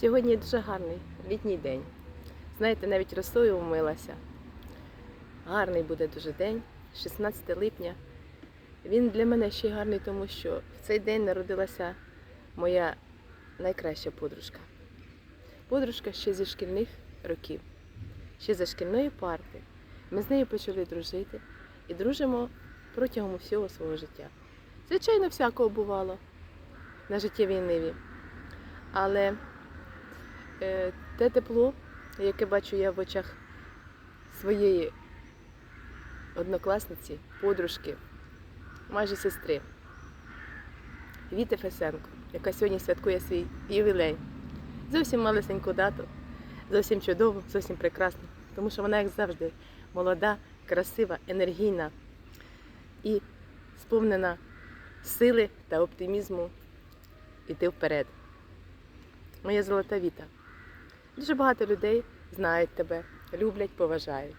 Сьогодні дуже гарний літній день. Знаєте, навіть росою вмилася. Гарний буде дуже день, 16 липня. Він для мене ще й гарний, тому що в цей день народилася моя найкраща подружка. Подружка ще зі шкільних років, ще за шкільної парти. Ми з нею почали дружити і дружимо протягом всього свого життя. Звичайно, всякого бувало на життєвій ниві. Але те тепло, яке бачу я в очах своєї однокласниці, подружки, майже сестри, Віти Фесенко, яка сьогодні святкує свій ювілей. Зовсім малесеньку дату, зовсім чудову, зовсім прекрасну, тому що вона, як завжди, молода, красива, енергійна і сповнена сили та оптимізму йти вперед. Моя золота віта. Дуже багато людей знають тебе, люблять, поважають.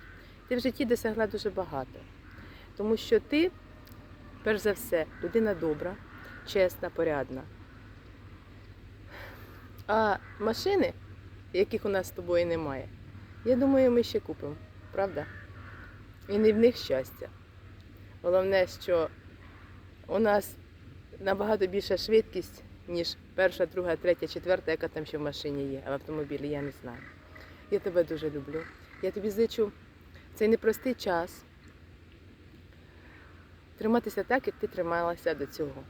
Ти в житті досягла дуже багато, тому що ти, перш за все, людина добра, чесна, порядна. А машини, яких у нас з тобою немає, я думаю, ми ще купимо, правда? І не в них щастя. Головне, що у нас набагато більша швидкість, ніж перша, друга, третя, четверта, яка там ще в машині є, а в автомобілі я не знаю. Я тебе дуже люблю. Я тобі зичу цей непростий час триматися так, як ти трималася до цього.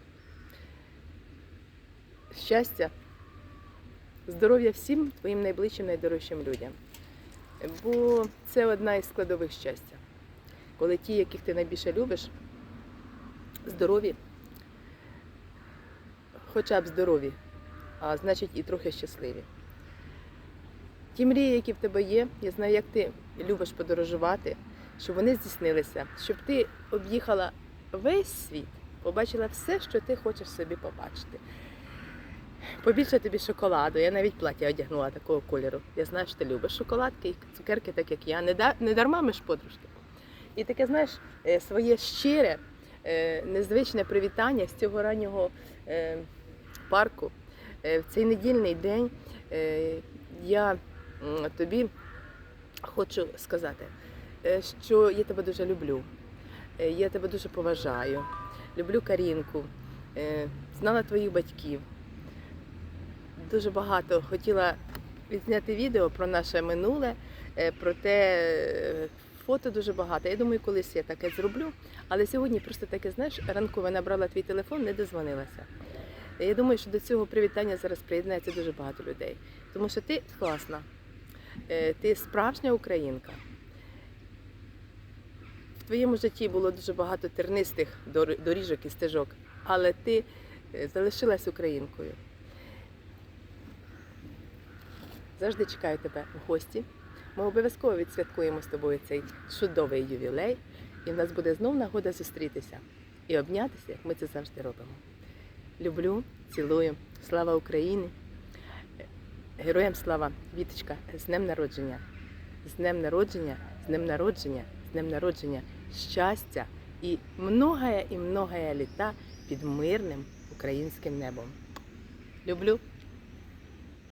Щастя, здоров'я всім твоїм найближчим, найдорожчим людям. Бо це одна із складових щастя. Коли ті, яких ти найбільше любиш, здорові, хоча б здорові, а значить і трохи щасливі. Ті мрії, які в тебе є, я знаю, як ти любиш подорожувати, щоб вони здійснилися, щоб ти об'їхала весь світ, побачила все, що ти хочеш собі побачити. Побільше тобі шоколаду. Я навіть плаття одягнула такого кольору. Я знаю, що ти любиш шоколадки і цукерки, так як я. Не, да- не дарма ми ж подружки. І таке, знаєш, е, своє щире, е, незвичне привітання з цього раннього е, парку. Е, В цей недільний день е, я тобі хочу сказати, е, що я тебе дуже люблю. Я тебе дуже поважаю. Люблю Карінку, знала твоїх батьків. Дуже багато хотіла відзняти відео про наше минуле, про те, фото дуже багато. Я думаю, колись я таке зроблю. Але сьогодні просто таке, знаєш, ранкове набрала твій телефон, не дозвонилася. Я думаю, що до цього привітання зараз приєднається дуже багато людей. Тому що ти класна, е, ти справжня українка. В твоєму житті було дуже багато тернистих доріжок і стежок, але ти е, залишилась українкою. Завжди чекаю тебе в гості. Ми обов'язково відсвяткуємо з тобою цей чудовий ювілей, і в нас буде знов нагода зустрітися і обнятися, як ми це завжди робимо. Люблю, цілую. Слава Україні! Героям слава, Віточка, з днем народження, з днем народження, з днем народження, з днем народження, щастя і многая і многое літа під мирним українським небом. Люблю.